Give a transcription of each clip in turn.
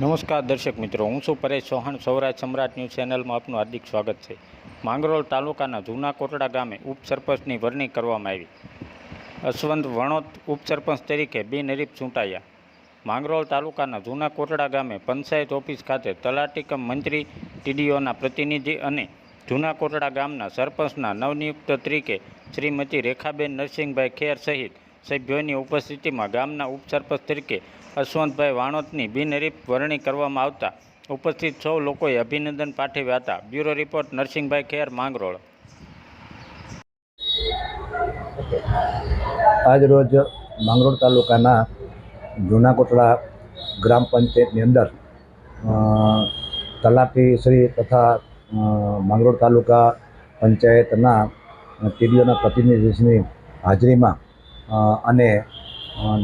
નમસ્કાર દર્શક મિત્રો, હું છું પરેશ ચૌહાણ સૌરાજ સમ્રાટ ન્યૂઝ ચેનલમાં આપનું હાર્દિક સ્વાગત છે. માંગરોળ તાલુકાના જૂના કોટડા ગામે ઉપસરપંચની વરણી કરવામાં આવી. અશ્વંત વણોત ઉપસરપંચ તરીકે બિનહરીફ ચૂંટાયા. માંગરોળ તાલુકાના જૂના કોટડા ગામે પંચાયત ઓફિસ ખાતે તલાટીકમ મંત્રી, ટીડીઓના પ્રતિનિધિ અને જૂના કોટડા ગામના સરપંચના નવનિયુક્ત તરીકે શ્રીમતી રેખાબેન નરસિંહભાઈ ખેર સહિત સભ્યોની ઉપસ્થિતિમાં ગામના ઉપસરપંચ તરીકે અશ્વંતભાઈ વાણોતની બિનહરીફ વરણી કરવામાં આવતા ઉપસ્થિત સૌ લોકોએ અભિનંદન પાઠવ્યા હતા. Bureau report, Narsinhbhai Kher, Mangrol. આજ રોજ માંગરોળ તાલુકાના જૂના કોટડા ગ્રામ પંચાયતની અંદર તલાટી શ્રી તથા માંગરોળ તાલુકા પંચાયતના ટીડીઓના પ્રતિનિધિશ્રીની હાજરીમાં અને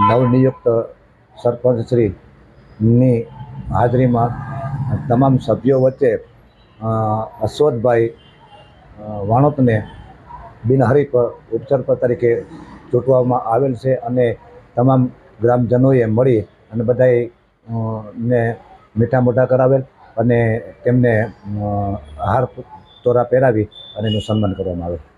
નવનિયુક્ત નવનિયુક્ત સરપંચશ્રીની હાજરીમાં તમામ સભ્યો વચ્ચે અશ્વતભાઈ વાણોતને બિનહરીફ ઉપસરપંચ તરીકે ચૂંટવામાં આવેલ છે અને તમામ ગ્રામજનોએ મળી અને બધાએ ને મીઠા મોઢા કરાવેલ અને તેમને હાર તોરા પહેરાવી અને એનું સન્માન કરવામાં આવેલ